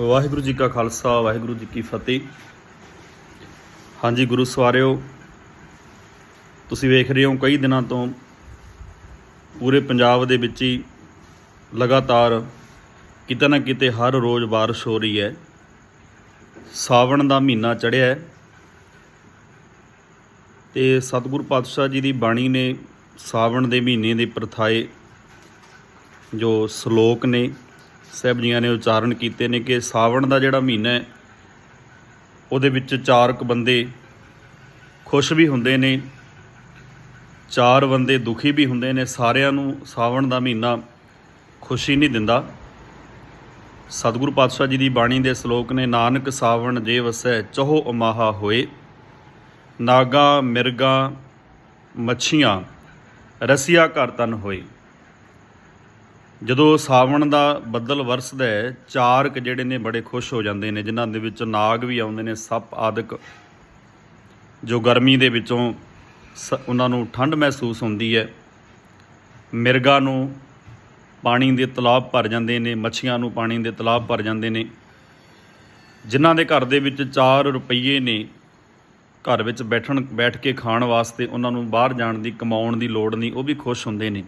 ਵਾਹਿਗੁਰੂ ਜੀ ਕਾ ਖਾਲਸਾ, ਵਾਹਿਗੁਰੂ ਜੀ ਕੀ ਫਤਿਹ। ਹਾਂਜੀ ਗੁਰੂ ਸਵਾਰਿਓ, ਤੁਸੀਂ ਵੇਖ ਰਹੇ ਹੋ ਕਈ ਦਿਨਾਂ ਤੋਂ ਪੂਰੇ ਪੰਜਾਬ ਦੇ ਵਿੱਚ ਹੀ ਲਗਾਤਾਰ ਕਿਤੇ ਨਾ ਕਿਤੇ ਹਰ ਰੋਜ਼ ਬਾਰਿਸ਼ ਹੋ ਰਹੀ ਹੈ। ਸਾਵਣ ਦਾ ਮਹੀਨਾ ਚੜ੍ਹਿਆ ਹੈ ਤੇ ਸਤਿਗੁਰੂ ਪਾਤਸ਼ਾਹ ਜੀ ਦੀ ਬਾਣੀ ਨੇ ਸਾਵਣ ਦੇ ਮਹੀਨੇ ਦੇ ਪ੍ਰਥਾਏ ਜੋ ਸ਼ਲੋਕ ਨੇ ਸਾਹਿਬ ਜੀਆਂ ਨੇ ਉਚਾਰਨ ਕੀਤੇ ਨੇ ਕਿ ਸਾਵਣ ਦਾ ਜਿਹੜਾ ਮਹੀਨਾ ਹੈ, ਉਹਦੇ ਵਿੱਚ ਚਾਰ ਕੁ ਬੰਦੇ ਖੁਸ਼ ਵੀ ਹੁੰਦੇ ਨੇ, ਚਾਰ ਬੰਦੇ ਦੁਖੀ ਵੀ ਹੁੰਦੇ ਨੇ, ਸਾਰਿਆਂ ਨੂੰ ਸਾਵਣ ਦਾ ਮਹੀਨਾ ਖੁਸ਼ੀ ਨਹੀਂ ਦਿੰਦਾ। ਸਤਿਗੁਰੂ ਪਾਤਸ਼ਾਹ ਜੀ ਦੀ ਬਾਣੀ ਦੇ ਸ਼ਲੋਕ ਨੇ, ਨਾਨਕ ਸਾਵਣ ਜੇ ਵਸੈ ਚਹੋ ਉਮਾਹਾ ਹੋਏ, ਨਾਗਾ ਮਿਰਗਾ ਮੱਛੀਆਂ ਰਸੀਆ ਘਰ ਤਨ ਹੋਏ। ਜਦੋਂ ਸਾਵਣ ਦਾ ਬੱਦਲ ਵਰਸਦਾ ਹੈ, ਚਾਰਕ ਜਿਹੜੇ ਨੇ ਬੜੇ ਖੁਸ਼ ਹੋ ਜਾਂਦੇ ਨੇ, ਜਿਨ੍ਹਾਂ ਦੇ ਵਿੱਚ ਨਾਗ ਵੀ ਆਉਂਦੇ ਨੇ, ਸੱਪ ਆਦਿਕ, ਜੋ ਗਰਮੀ ਦੇ ਵਿੱਚੋਂ ਸ- ਉਹਨਾਂ ਨੂੰ ਠੰਡ ਮਹਿਸੂਸ ਹੁੰਦੀ ਹੈ। ਮਿਰਗਾ ਨੂੰ ਪਾਣੀ ਦੇ ਤਲਾਬ ਭਰ ਜਾਂਦੇ ਨੇ, ਮੱਛੀਆਂ ਨੂੰ ਪਾਣੀ ਦੇ ਤਲਾਬ ਭਰ ਜਾਂਦੇ ਨੇ। ਜਿਨ੍ਹਾਂ ਦੇ ਘਰ ਦੇ ਵਿੱਚ 4 ਰੁਪਈਏ ਨੇ, ਘਰ ਵਿੱਚ ਬੈਠਣ, ਬੈਠ ਕੇ ਖਾਣ ਵਾਸਤੇ ਉਹਨਾਂ ਨੂੰ ਬਾਹਰ ਜਾਣ ਦੀ ਕਮਾਉਣ ਦੀ ਲੋੜ ਨਹੀਂ, ਉਹ ਵੀ ਖੁਸ਼ ਹੁੰਦੇ ਨੇ।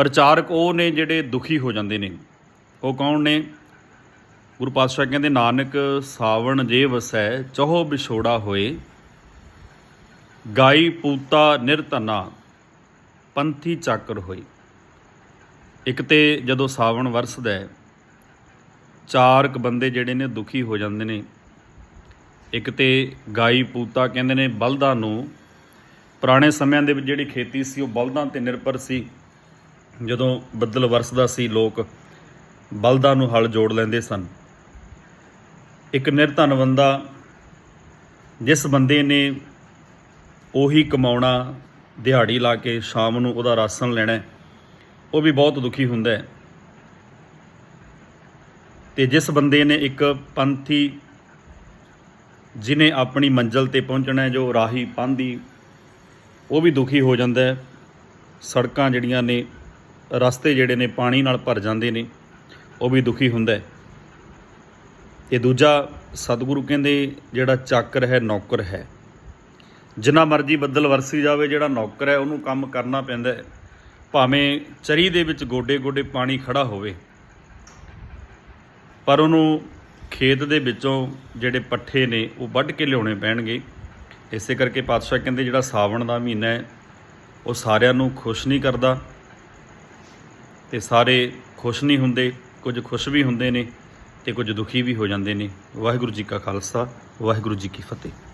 ਪ੍ਰਚਾਰਕ ਉਹ ਨੇ ਜਿਹੜੇ ਦੁਖੀ ਹੋ ਜਾਂਦੇ ਨੇ। ਉਹ ਕੌਣ ਨੇ? ਗੁਰੂ ਪਾਤਸ਼ਾਹ ਕਹਿੰਦੇ, ਨਾਨਕ ਸਾਵਣ ਜੇ ਵਸੈ, ਚਹੋ ਵਿਛੋੜਾ ਹੋਏ, ਗਾਈ ਪੂਤਾ ਨਿਰਤਨਾ ਪੰਥੀ ਚਾਕਰ ਹੋਈ ਇੱਕ ਤੇ ਜਦੋਂ ਸਾਵਣ ਵਰਸਦਾ ਹੈ ਚਾਰ ਬੰਦੇ ਜਿਹੜੇ ਨੇ ਦੁਖੀ ਹੋ ਜਾਂਦੇ ਨੇ। ਇੱਕ ਤੇ ਗਾਈ ਪੂਤਾ ਕਹਿੰਦੇ ਨੇ, ਬਲਦਾਂ ਨੂੰ ਪੁਰਾਣੇ ਸਮਿਆਂ ਦੇ ਵਿੱਚ ਜਿਹੜੀ ਖੇਤੀ ਸੀ, ਉਹ ਬਲਦਾਂ ਤੇ ਨਿਰਭਰ ਸੀ। ਜਦੋਂ ਬੱਦਲ ਵਰਸਦਾ ਸੀ, ਲੋਕ ਬਲਦਾਂ ਨੂੰ ਹਲ ਜੋੜ ਲੈਂਦੇ ਸਨ। ਇੱਕ ਨਿਰਧਨ ਬੰਦਾ ਜਿਸ ਬੰਦੇ ਨੇ ਉਹੀ ਕਮਾਉਣਾ ਦਿਹਾੜੀ ਲਾ ਕੇ ਸ਼ਾਮ ਨੂੰ ਉਹਦਾ ਰਾਸ਼ਨ ਲੈਣਾ ਉਹ ਵੀ ਬਹੁਤ ਦੁਖੀ ਹੁੰਦਾ ਹੈ। ਤੇ ਜਿਸ ਬੰਦੇ ਨੇ ਇੱਕ ਪੰਥੀ ਜਿਨੇ ਆਪਣੀ ਮੰਜ਼ਲ ਤੇ ਪਹੁੰਚਣਾ ਹੈ, ਜੋ ਰਾਹੀ ਪਾਂਦੀ ਉਹ ਵੀ ਦੁਖੀ ਹੋ ਜਾਂਦਾ ਹੈ। ਸੜਕਾਂ ਜਿਹੜੀਆਂ ਨੇ ਰਸਤੇ ਜਿਹੜੇ ਨੇ ਪਾਣੀ ਨਾਲ ਭਰ ਜਾਂਦੇ ਨੇ, ਉਹ ਵੀ ਦੁਖੀ ਹੁੰਦਾ ਹੈ। ਤੇ ਦੂਜਾ ਸਤਿਗੁਰੂ ਕਹਿੰਦੇ ਜਿਹੜਾ ਚਾਕਰ ਹੈ, ਨੌਕਰ ਹੈ। ਜਿੰਨਾ ਮਰਜ਼ੀ ਬੱਦਲ ਵਰਸੀ ਜਾਵੇ, ਜਿਹੜਾ ਨੌਕਰ ਹੈ, ਉਹਨੂੰ ਕੰਮ ਕਰਨਾ ਪੈਂਦਾ ਹੈ। ਭਾਵੇਂ ਚਰੀ ਦੇ ਵਿੱਚ ਗੋਡੇ ਗੋਡੇ ਪਾਣੀ ਖੜਾ ਹੋਵੇ, ਪਰ ਉਹਨੂੰ ਖੇਤ ਦੇ ਵਿੱਚੋਂ ਜਿਹੜੇ ਪੱਠੇ ਨੇ, ਉਹ ਵੱਢ ਕੇ ਲਿਆਉਣੇ ਪੈਣਗੇ। ਇਸੇ ਕਰਕੇ ਪਾਤਸ਼ਾਹ ਕਹਿੰਦੇ ਜਿਹੜਾ ਸਾਵਣ ਦਾ ਮਹੀਨਾ ਹੈ, ਉਹ ਸਾਰਿਆਂ ਨੂੰ ਖੁਸ਼ ਨਹੀਂ ਕਰਦਾ। ਤੇ ਸਾਰੇ ਖੁਸ਼ ਨਹੀਂ ਹੁੰਦੇ, ਕੁਝ ਖੁਸ਼ ਵੀ ਹੁੰਦੇ ਨੇ ਤੇ ਕੁਝ ਦੁਖੀ ਵੀ ਹੋ ਜਾਂਦੇ ਨੇ। ਵਾਹਿਗੁਰੂ ਜੀ ਕਾ ਖਾਲਸਾ, ਵਾਹਿਗੁਰੂ ਜੀ ਕੀ ਫਤਿਹ।